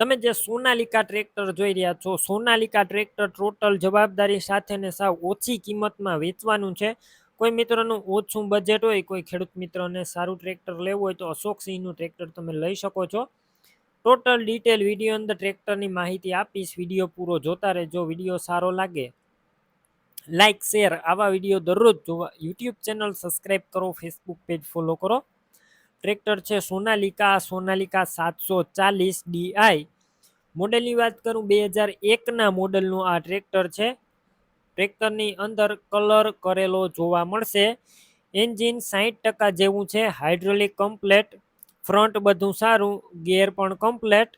તમે જે સોનાલિકા ટ્રેક્ટર જોઈ રહ્યા છો, સોનાલિકા ટ્રેક્ટર ટોટલ જવાબદારી સાથે સાવ ઓછી કિંમતમાં વેચવાનું છે. કોઈ મિત્રનું ઓછું બજેટ હોય, કોઈ ખેડૂત મિત્રને સારું ટ્રેક્ટર લેવું હોય તો અશોક સિંહનું ટ્રેક્ટર તમે લઈ શકો છો. ટોટલ ડિટેલ વીડિયો અંદર ટ્રેક્ટરની માહિતી આપીશ. વીડિયો પૂરો જોતા રહેજો. વીડિયો સારો લાગે લાઇક શેર આવા વીડિયો દરરોજ જોવા. યુટ્યુબ ચેનલ સબસ્ક્રાઈબ કરો ફેસબુક પેજ ફોલો કરો. ટ્રેક્ટર છે સોનાલિકા સોનાલિકા સાતસો ચાલીસ ડીઆઈ મોડેલની વાત કરું, બે હજાર એકના મોડલનું આ ટ્રેક્ટર છે. ટ્રેક્ટરની અંદર કલર કરેલો જોવા મળશે. એન્જિન સાહીઠ ટકા જેવું છે, હાઇડ્રોલિક કમ્પ્લેટ. ફ્રન્ટ બધું સારું ગેર પણ કમ્પ્લેટ.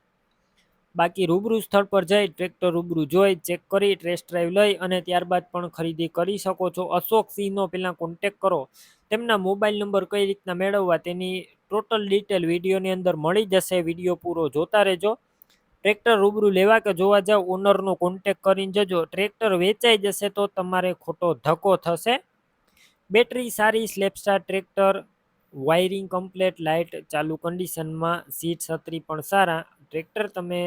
બાકી રૂબરૂ સ્થળ પર જઈ, ટ્રેક્ટર રૂબરૂ જોઈ, ચેક કરી, ટેસ્ટ ડ્રાઈવ લઈ અને ત્યારબાદ પણ ખરીદી કરી શકો છો. અશોક સિંહનો પહેલાં કોન્ટેક કરો. તેમના મોબાઈલ નંબર કઈ રીતના મેળવવા તેની ટોટલ ડિટેલ વિડીયોની અંદર મળી જશે. વીડિયો પૂરો જોતા રહેજો. ટ્રેક્ટર રૂબરૂ લેવા કે જોવા જાવ, ઓનરનો કોન્ટેક કરીને જજો. ટ્રેક્ટર વેચાઈ જશે તો તમારે ખોટો ધક્કો થશે. બેટરી સારી સ્લેપસ્ટાર ટ્રેક્ટર વાયરિંગ કમ્પ્લેટ લાઇટ ચાલુ કન્ડિશનમાં સીટ છત્રી પણ સારા. ટ્રેક્ટર તમે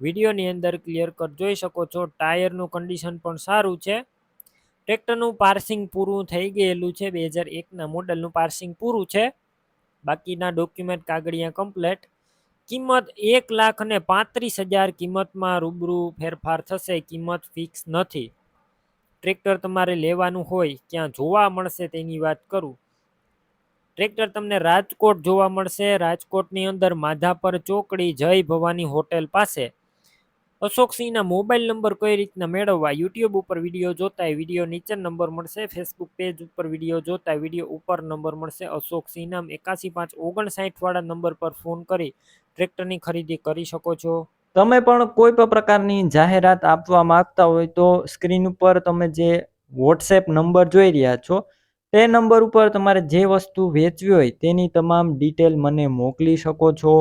વિડીયોની અંદર ક્લિયર કટ જોઈ શકો છો. ટાયરનું કન્ડિશન પણ સારું છે. ટ્રેક્ટરનું પાર્સિંગ પૂરું થઈ ગયેલું છે, બે હજાર એકના મોડલનું પાર્સિંગ પૂરું છે. બાકીના ડોક્યુમેન્ટ કાગળિયા કમ્પ્લેટ. કિંમત એક લાખ અને પાંત્રીસ હજાર કિંમતમાં રૂબરૂ ફેરફાર થશે, કિંમત ફિક્સ નથી. ટ્રેક્ટર તમારે લેવાનું હોય, ક્યાં જોવા મળશે તેની વાત કરું. ટ્રેક્ટર તમને રાજકોટ જોવા મળશે, રાજકોટની અંદર માધાપર ચોકડી જય ભવાની હોટેલ પાસે. અશોકસિંહના મોબાઈલ નંબર કઈ રીતના મેળવવા? યુટ્યુબ ઉપર વીડિયો જોતા વીડિયો નીચે નંબર મળશે, ફેસબુક પેજ ઉપર વીડિયો જોતા વીડિયો ઉપર નંબર મળશે. અશોકસિંહ નામ એકાસી પાંચ ઓગણસાઠવાળા નંબર પર ફોન કરી ટ્રેક્ટરની ખરીદી કરી શકો છો. તમે પણ કોઈ પણ પ્રકારની જાહેરાત આપવા માંગતા હોય તો સ્ક્રીન ઉપર તમે જે વોટ્સએપ નંબર જોઈ રહ્યા છો, તે નંબર ઉપર તમારે જે વસ્તુ વેચવી હોય તેની તમામ ડિટેલ મને મોકલી શકો છો.